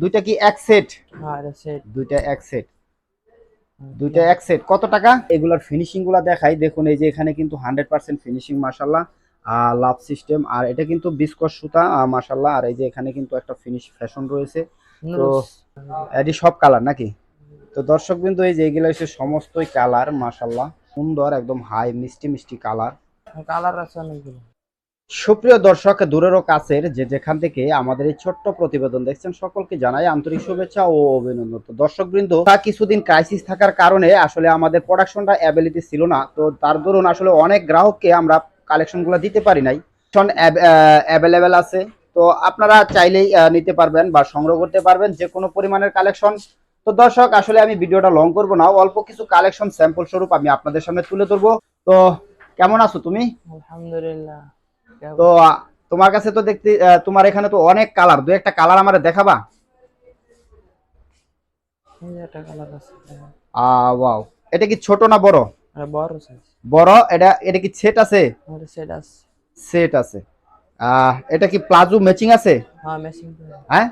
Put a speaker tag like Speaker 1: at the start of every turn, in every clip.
Speaker 1: দুইটা কি এক সেট
Speaker 2: হ্যাঁ সেট
Speaker 1: দুইটা এক সেট দুইটা এক সেট কত টাকা? এগুলার ফিনিশিংগুলা দেখাই। দেখুন এই যে এখানে কিন্তু হান্ড্রেড পার্সেন্ট ফিনিশিং মাসাল্লাহ লাভ সিস্টেম আর এটা কিন্তু বিস্কস সুতা মাসাল্লাহ আর এই যে এখানে কিন্তু একটা ফিনিশ ফ্যাশন রয়েছে। তো এটি সব কালার নাকি? তো দর্শক বিন্দু এই যে এগুলো হচ্ছে সমস্তই কালার মাসাল্লাহ সুন্দর একদম হাই মিষ্টি মিষ্টি কালার
Speaker 2: কালার আছে অনেকগুলো।
Speaker 1: সুপ্রিয় দর্শক দূরেরও কাছের যে যেখান থেকে আমাদের এই ছোট্ট প্রতিবেদন দেখছেন, সকলকে জানাই আন্তরিক শুভেচ্ছা ও অভিনন্দন। তো দর্শক বৃন্দ তা কিছুদিন ক্রাইসিস থাকার কারণে আসলে আমাদের প্রোডাকশনটা অ্যাবিলিটি ছিল না। তো তার দরুন আসলে অনেক গ্রাহককে আমরা কালেকশনগুলো দিতে পারি নাই। অ্যাভেলেবেল আছে। তো আপনারা চাইলেই নিতে পারবেন বা সংগ্রহ করতে পারবেন যে কোনো পরিমাণের কালেকশন তো দর্শক, আসলে আমি ভিডিওটা লং করব না। অল্প কিছু কালেকশন স্যাম্পল স্বরূপ আমি আপনাদের সামনে তুলে ধরবো। তো কেমন আছো তুমি?
Speaker 2: আলহামদুলিল্লাহ।
Speaker 1: তো তোমার কাছে তো দেখতে তোমার এখানে তো অনেক কালার। দু একটা কালার আমারে দেখাবা? ওয়াও। এটা কি ছোট না বড়?
Speaker 2: বড়
Speaker 1: বড়? এটা এটা কি সেট আছে?
Speaker 2: সেট আছে।
Speaker 1: সেট আছে। এটা কি প্লাজো ম্যাচিং আছে?
Speaker 2: হ্যাঁ
Speaker 1: হ্যাঁ?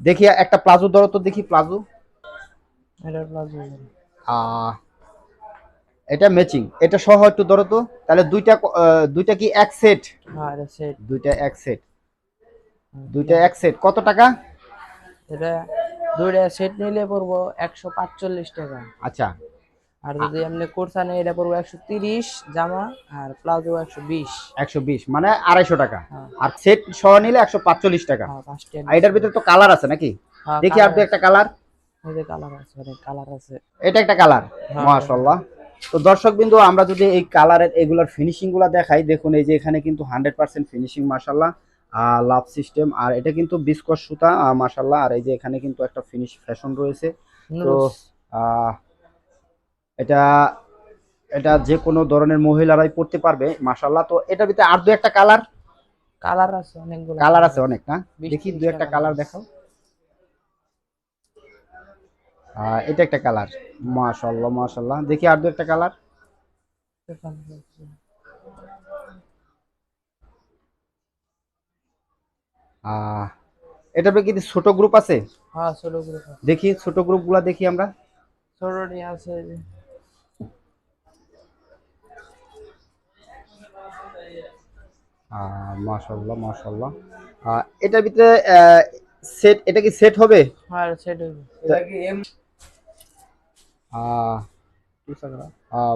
Speaker 1: দেখি একটা প্লাজো ধরো তো দেখি প্লাজো।
Speaker 2: এটা প্লাজো
Speaker 1: আহ, এটা ম্যাচিং এটা সহ একটু ধরো তো তাহলে দুইটা দুইটা কি এক সেট
Speaker 2: হ্যাঁ এটা সেট
Speaker 1: দুইটা এক সেট দুইটা এক সেট কত টাকা?
Speaker 2: এটা দুইটা সেট নিলে পড়ব একশো পাঁচচল্লিশ টাকা।
Speaker 1: আচ্ছা।
Speaker 2: আর যদি আপনি কোর্সা নেই এটা পড়ব একশো তিরিশ জামা আর প্লাজো একশো বিশ।
Speaker 1: একশো বিশ মানে আড়াইশো টাকা।
Speaker 2: হ্যাঁ।
Speaker 1: আর সেট সহ নিলে একশো পাঁচচল্লিশ টাকা।
Speaker 2: হ্যাঁ
Speaker 1: আর এটার ভিতরে তো কালার আছে নাকি? দেখি আপনি একটা কালার
Speaker 2: এই যে কালার আছে কালার আছে।
Speaker 1: এটা একটা কালার
Speaker 2: হ্যাঁ।
Speaker 1: তো দর্শক বিন্দু আমরা যদি এই কালারের এগুলোর ফিনিশিংগুলা দেখাই দেখুন এই যে এখানে কিন্তু হান্ড্রেড পার্সেন্ট ফিনিশিং মাসাল্লাহ লাভ সিস্টেম আর এটা কিন্তু বিস্কস সুতা মাসাল্লাহ আর এই যে এখানে কিন্তু একটা ফিনিশ ফ্যাশন রয়েছে। তো আহ, এটা এটা যে কোনো ধরনের মহিলারাই পড়তে পারবে মাসাল্লাহ তো এটার ভিতরে আর দু একটা কালার?
Speaker 2: কালার আছে অনেকগুলো।
Speaker 1: কালার আছে অনেক না? দেখি দু একটা কালার। দেখাও আহ, এটা একটা কালার মাশাল্লাহ মাশাল্লাহ দেখি আর দু একটা কালার আহ, এটার কি ছোট গ্রুপ আছে?
Speaker 2: হ্যাঁ ছোট গ্রুপ
Speaker 1: দেখি ছোট গ্রুপগুলো দেখি আমরা।
Speaker 2: ছোটটি আছে
Speaker 1: মাশাল্লাহ মাশাল্লাহ এটার ভিতরে সেট এটা কি সেট হবে?
Speaker 2: হ্যাঁ সেট
Speaker 1: আহ, আহ,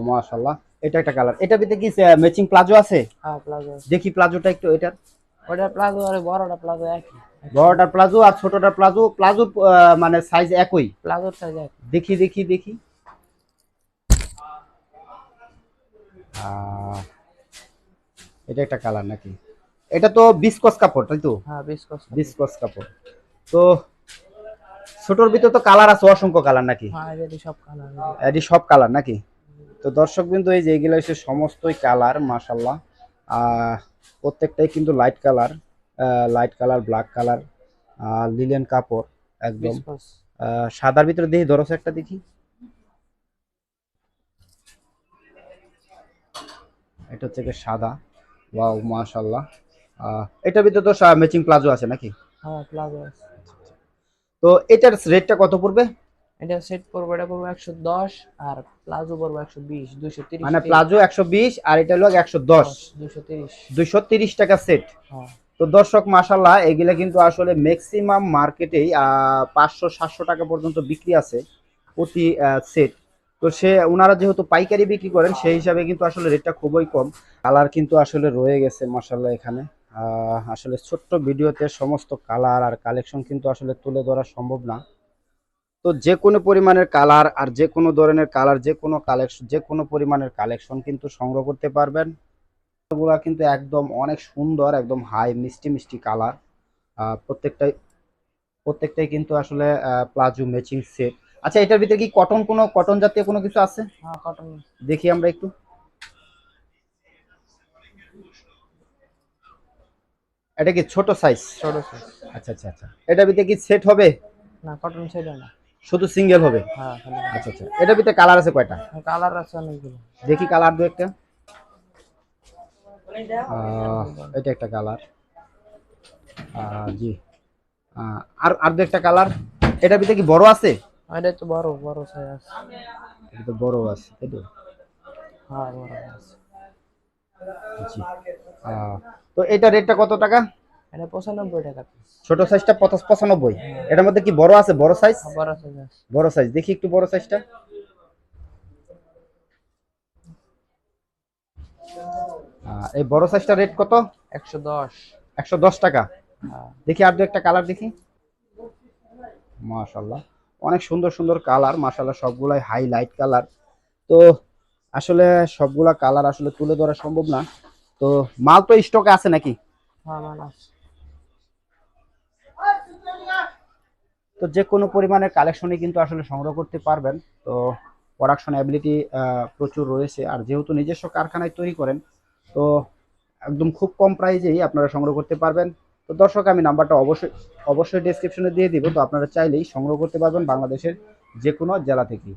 Speaker 1: মাশাল্লাহ এটা একটা কালার। এটার ভিতরে কি ম্যাচিং প্লাজো আছে?
Speaker 2: হ্যাঁ প্লাজো
Speaker 1: দেখি প্লাজোটা একটু এটার।
Speaker 2: ওটা প্লাজো আর বড়টা প্লাজো একই।
Speaker 1: বড়টার প্লাজো আর ছোটটার প্লাজো প্লাজো মানে সাইজ একই।
Speaker 2: প্লাজোর সাইজ একই।
Speaker 1: দেখি দেখি দেখি। এটা একটা কালার নাকি? এটা তো বিস্কস কাপড় তাই তো?
Speaker 2: হ্যাঁ বিস্কস
Speaker 1: বিস্কস কাপড়। তো ছোটর ভিতর তো কালার আছে অসংখ্য কালার নাকি?
Speaker 2: হ্যাঁ এটি সব কালার
Speaker 1: নাকি? তো দর্শক বিন্দু এই যে এগুলো হচ্ছে সমস্তই কালার মাসাল্লাহ প্রত্যেকটাই কিন্তু light colour light colour black colour linen কাপড় একদম। সাদার ভিতরে দেখি ধরো একটা দেখি। এটা হচ্ছে সাদা। ওয়াও মাশাল্লাহ আহ, এটার ভিতরে তো ম্যাচিং প্লাজো আছে নাকি?
Speaker 2: হ্যাঁ প্লাজো আছে।
Speaker 1: তো এটার রেটটা কত পড়বে?
Speaker 2: এটা সেট পড়বে এটা পড়বে একশো দশ আর প্লাজো পড়বে একশো বিশ দুশো তিরিশ
Speaker 1: মানে প্লাজো একশো বিশ আর এটা হলো একশো দশ।
Speaker 2: দুশো তিরিশ।
Speaker 1: দুইশো তিরিশ টাকা সেট
Speaker 2: হ্যাঁ।
Speaker 1: তো দর্শক মাশাল্লাহ এগুলা কিন্তু আসলে ম্যাক্সিমাম মার্কেটেই পাঁচশো সাতশো টাকা পর্যন্ত বিক্রি আছে প্রতি সেট তো সে ওনারা যেহেতু পাইকারি বিক্রি করেন সেই হিসাবে কিন্তু আসলে রেটটা খুবই কম। কালার কিন্তু আসলে রয়ে গেছে মাশাল্লাহ এখানে। আসলে ছোট্ট ভিডিওতে সমস্ত কালার আর কালেকশন কিন্তু আসলে তুলে ধরা সম্ভব না। তো যে কোনো পরিমাণের কালার আর যে কোনো ধরনের কালার যে কোনো কালেকশন যে কোনো পরিমাণের কালেকশন কিন্তু সংগ্রহ করতে পারবেন। গুলা কিন্তু একদম অনেক সুন্দর একদম হাই মিষ্টি মিষ্টি কালার প্রত্যেকটাই প্রত্যেকটাই কিন্তু আসলে প্লাজো ম্যাচিং সেট আচ্ছা এটার ভিতরে কি কটন কোনো কটন জাতীয় কোনো কিছু আছে?
Speaker 2: হ্যাঁ
Speaker 1: দেখি আমরা একটু। এটা কি ছোট সাইজ
Speaker 2: ছোট সাইজ
Speaker 1: আচ্ছা আচ্ছা আচ্ছা। এটা ভিতরে কি সেট হবে?
Speaker 2: না কটন সেট না।
Speaker 1: শুধু সিঙ্গেল হবে?
Speaker 2: হ্যাঁ
Speaker 1: আচ্ছা আচ্ছা। এটা ভিতরে কালার আছে কয়টা?
Speaker 2: কালার আছে অনেকগুলো।
Speaker 1: দেখি কালার দু একটা। এটা একটা কালার জি। আর আর দু একটা কালার এটা ভিতরে কি বড় আছে?
Speaker 2: এটা তো বড় বড় সাইজ আছে
Speaker 1: এটা তো বড় আছে তাই তো?
Speaker 2: হ্যাঁ বড় আছে।
Speaker 1: তো এটা রেটটা কত টাকা?
Speaker 2: এটা পঁচানব্বই টাকা
Speaker 1: ছোট সাইজটা পঞ্চাশ পঁচানব্বই। এটার মধ্যে কি বড় আছে? বড় সাইজ
Speaker 2: বড় সাইজ
Speaker 1: বড় সাইজ দেখি একটু বড় সাইজটা এই বড় সাইজটা রেট কত?
Speaker 2: একশো দশ।
Speaker 1: একশো দশ টাকা।
Speaker 2: হ্যাঁ।
Speaker 1: দেখি আর দু একটা কালার দেখি। মাশাল্লাহ অনেক সুন্দর সুন্দর কালার মাশাল্লাহ সবগুলাই হাই লাইট কালার তো আসলে সবগুলা কালার আসলে তুলে ধরা সম্ভব না। তো মাল তো স্টকে আছে নাকি?
Speaker 2: হ্যাঁ
Speaker 1: তো যে কোনো পরিমাণের কালেকশনে কিন্তু আসলে সংগ্রহ করতে পারবেন। তো প্রোডাকশন অ্যাবিলিটি প্রচুর রয়েছে। আর যেহেতু নিজস্ব কারখানায় তৈরি করেন তো একদম খুব কম প্রাইজেই আপনারা সংগ্রহ করতে পারবেন। তো দর্শক আমি নাম্বারটা অবশ্যই অবশ্যই ডেসক্রিপশনে দিয়ে দিব। তো আপনারা চাইলেই সংগ্রহ করতে পারবেন বাংলাদেশের যে কোনো জেলা থেকেই।